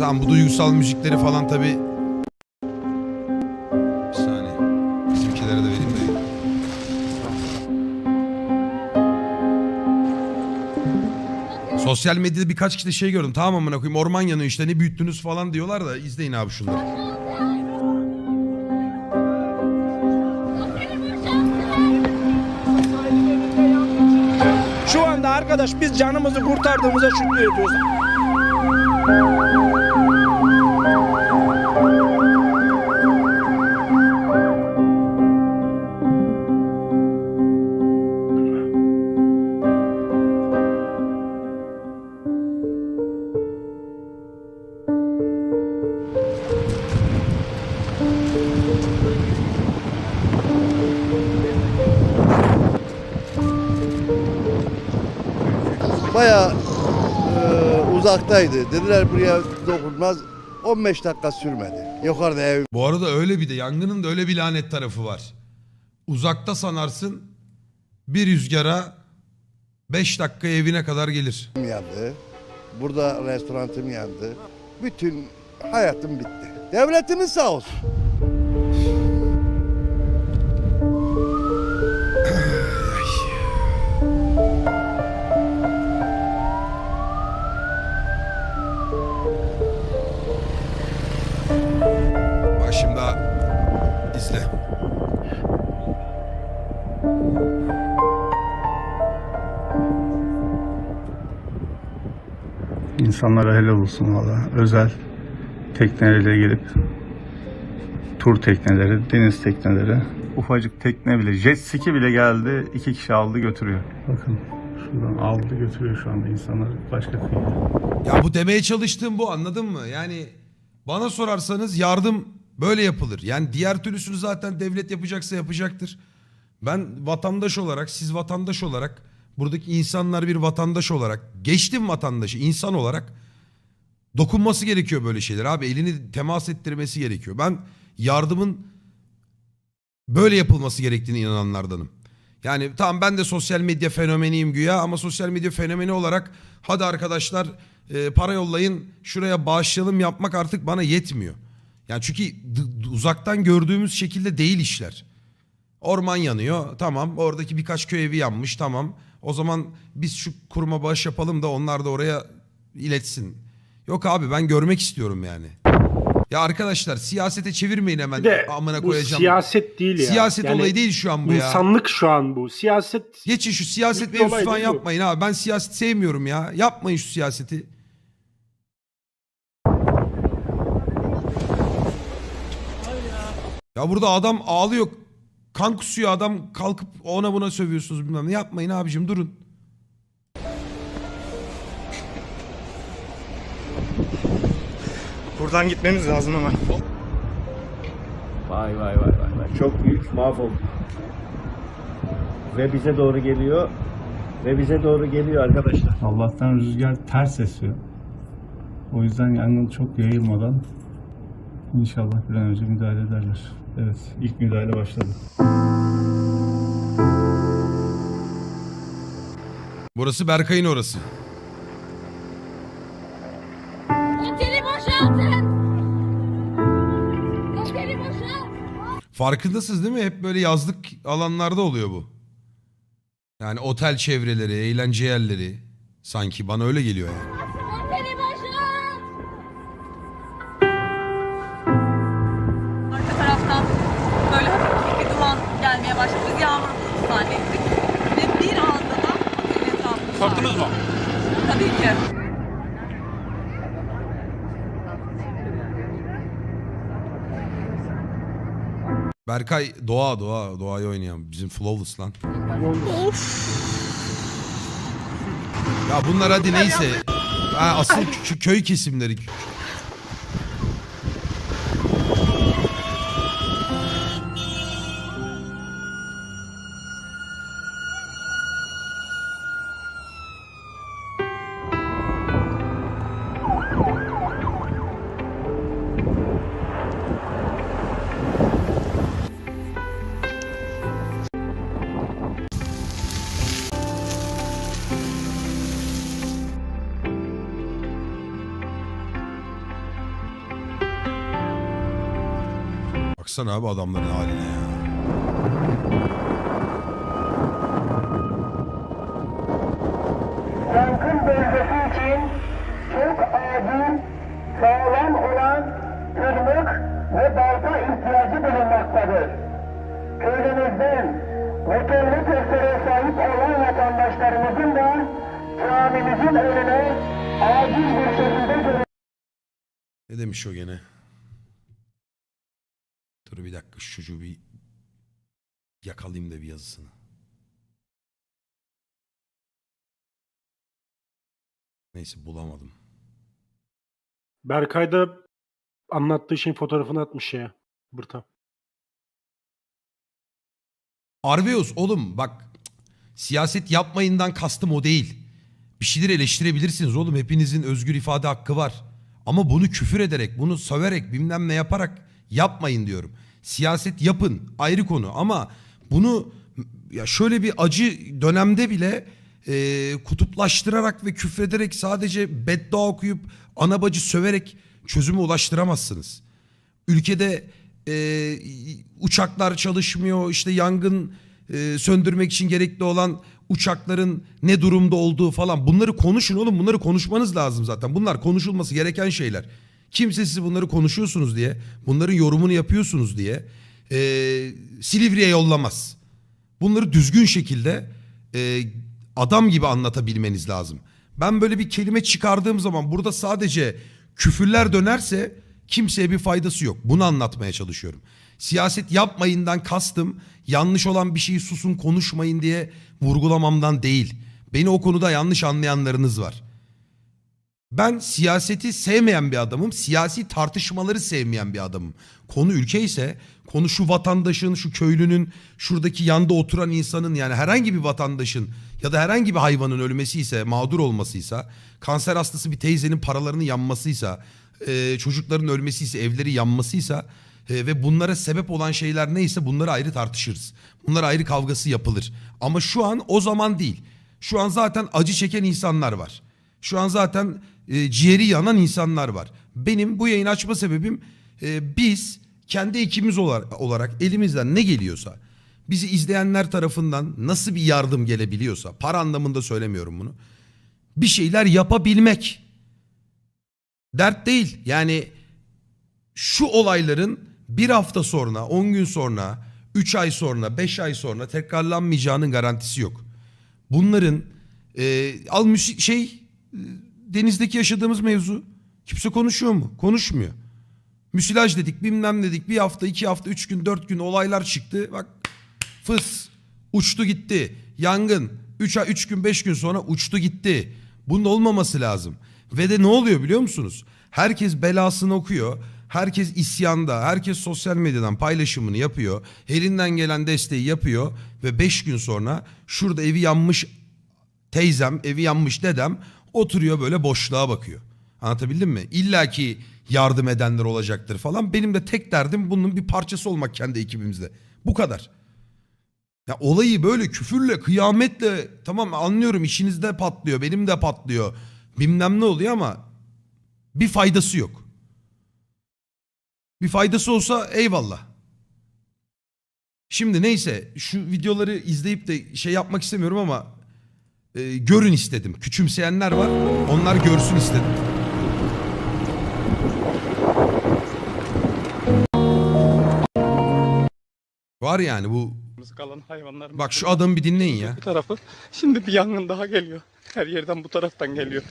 tamam bu duygusal müzikleri falan tabi. Bir saniye. Bizimkilere de vereyim de. Sosyal medyada birkaç kişi de şey gördüm. Tamam amına koyayım orman yanıyor işte ne büyüttünüz falan diyorlar da izleyin abi şunları. Şu anda arkadaş biz canımızı kurtardığımıza şükrediyoruz. Bayağı uzaktaydı. Dediler buraya dokunmaz. 15 dakika sürmedi. Yukarıda ev Bu arada öyle bir de yangının da öyle bir lanet tarafı var. Uzakta sanarsın bir rüzgara 5 dakika evine kadar gelir. yandı. Burada restoranım yandı. Bütün hayatım bitti. Devletimiz sağ olsun. İnsanlara helal olsun valla. Özel teknelerle gelip tur tekneleri, deniz tekneleri. Ufacık tekne bile, jet ski bile geldi. iki kişi aldı götürüyor. Bakın şuradan aldı götürüyor şu anda insanlar başka kıyıya. Ya bu demeye çalıştığım bu anladın mı? Yani bana sorarsanız yardım böyle yapılır. Yani diğer türlüsünü zaten devlet yapacaksa yapacaktır. Ben vatandaş olarak, siz vatandaş olarak, buradaki insanlar bir vatandaş olarak, geçtim vatandaşı, insan olarak dokunması gerekiyor böyle şeyler. Abi elini temas ettirmesi gerekiyor. Ben yardımın böyle yapılması gerektiğine inananlardanım. Yani tamam ben de sosyal medya fenomeniyim güya ama sosyal medya fenomeni olarak hadi arkadaşlar e, para yollayın şuraya bağışlayalım yapmak artık bana yetmiyor. Yani çünkü uzaktan gördüğümüz şekilde değil işler. Orman yanıyor tamam oradaki birkaç köy evi yanmış tamam. O zaman biz şu kuruma bağış yapalım da onlar da oraya iletsin. Yok abi ben görmek istiyorum yani. Ya arkadaşlar siyasete çevirmeyin hemen Bir de amına bu koyacağım. siyaset değil ya. Siyaset Yani olayı değil şu an bu ya. İnsanlık şu an bu. Siyaset Geçin şu siyaset Büyük bir mevzusu olay falan değil bu. yapmayın abi. Ben siyaset sevmiyorum ya. Yapmayın şu siyaseti. Ya burada adam ağlıyor. Kan kusuyor adam kalkıp ona buna sövüyorsunuz bilmem ne. Yapmayın abicim durun. Buradan gitmemiz lazım hemen. Vay vay vay vay. vay. Çok büyük mahvoldu. Ve bize doğru geliyor. Ve bize doğru geliyor arkadaşlar. Allah'tan rüzgar ters esiyor. O yüzden yangın çok yayılmadan inşallah bir an önce müdahale ederler. Evet, ilk müdahale başladı. Burası Berkay'ın orası. Oteli boşaltın. Oteli boşalt. Farkındasınız değil mi? Hep böyle yazlık alanlarda oluyor bu. Yani otel çevreleri, eğlence yerleri. Sanki bana öyle geliyor yani. Başladı. Biz yağmur zannettik. Ve bir anda da otelin etrafını Korktunuz mu? Tabii ki. Berkay doğa doğa doğayı oynayan bizim Flawless lan. Ya bunlar hadi neyse. Ha, asıl kö- köy kesimleri. Baksana abi adamların haline ya. Yankın bölgesi için çok acil, sağlam olan tırmık ve balta ihtiyacı bulunmaktadır. Köyümüzden motorlu testere sahip olan vatandaşlarımızın da camimizin önüne acil bir şekilde Ne demiş o gene? Dur bir dakika şu çocuğu bir yakalayayım da bir yazısını. Neyse bulamadım. Berkay da anlattığı şeyin fotoğrafını atmış ya. Burada. Arveus oğlum bak siyaset yapmayından kastım o değil. Bir şeyleri eleştirebilirsiniz oğlum hepinizin özgür ifade hakkı var. Ama bunu küfür ederek, bunu söverek, bilmem ne yaparak yapmayın diyorum. Siyaset yapın ayrı konu ama bunu ya şöyle bir acı dönemde bile e, kutuplaştırarak ve küfrederek sadece beddua okuyup ana bacı söverek çözüme ulaştıramazsınız. Ülkede e, uçaklar çalışmıyor işte yangın e, söndürmek için gerekli olan uçakların ne durumda olduğu falan bunları konuşun oğlum bunları konuşmanız lazım zaten bunlar konuşulması gereken şeyler. Kimse sizi bunları konuşuyorsunuz diye bunların yorumunu yapıyorsunuz diye e, Silivri'ye yollamaz. Bunları düzgün şekilde e, adam gibi anlatabilmeniz lazım. Ben böyle bir kelime çıkardığım zaman burada sadece küfürler dönerse kimseye bir faydası yok. Bunu anlatmaya çalışıyorum. Siyaset yapmayından kastım yanlış olan bir şeyi susun konuşmayın diye vurgulamamdan değil. Beni o konuda yanlış anlayanlarınız var. Ben siyaseti sevmeyen bir adamım. Siyasi tartışmaları sevmeyen bir adamım. Konu ülke ise konu şu vatandaşın, şu köylünün, şuradaki yanda oturan insanın yani herhangi bir vatandaşın ya da herhangi bir hayvanın ölmesi ise, mağdur olmasıysa, kanser hastası bir teyzenin paralarını yanmasıysa, e, çocukların ölmesi ise, evleri yanmasıysa e, ve bunlara sebep olan şeyler neyse bunları ayrı tartışırız. Bunlar ayrı kavgası yapılır. Ama şu an o zaman değil. Şu an zaten acı çeken insanlar var. Şu an zaten e, ciğeri yanan insanlar var. Benim bu yayın açma sebebim e, biz kendi ekibimiz olarak, elimizden ne geliyorsa bizi izleyenler tarafından nasıl bir yardım gelebiliyorsa para anlamında söylemiyorum bunu. Bir şeyler yapabilmek. Dert değil. Yani şu olayların bir hafta sonra, 10 gün sonra, 3 ay sonra, 5 ay sonra tekrarlanmayacağının garantisi yok. Bunların e, al şey denizdeki yaşadığımız mevzu kimse konuşuyor mu? Konuşmuyor. Müsilaj dedik bilmem dedik bir hafta iki hafta üç gün dört gün olaylar çıktı. Bak fıs uçtu gitti. Yangın üç ay üç gün beş gün sonra uçtu gitti. Bunun olmaması lazım. Ve de ne oluyor biliyor musunuz? Herkes belasını okuyor. Herkes isyanda, herkes sosyal medyadan paylaşımını yapıyor. Elinden gelen desteği yapıyor ve beş gün sonra şurada evi yanmış teyzem, evi yanmış dedem oturuyor böyle boşluğa bakıyor. Anlatabildim mi? İlla ki yardım edenler olacaktır falan. Benim de tek derdim bunun bir parçası olmak kendi ekibimizde. Bu kadar. Ya olayı böyle küfürle, kıyametle tamam anlıyorum işinizde patlıyor, benim de patlıyor. Bilmem ne oluyor ama bir faydası yok. Bir faydası olsa eyvallah. Şimdi neyse şu videoları izleyip de şey yapmak istemiyorum ama e, görün istedim. Küçümseyenler var. Onlar görsün istedim. Var yani bu. kalan hayvanlar. Bak şu adamı bir dinleyin ya. bir tarafı. Şimdi bir yangın daha geliyor. Her yerden bu taraftan geliyor.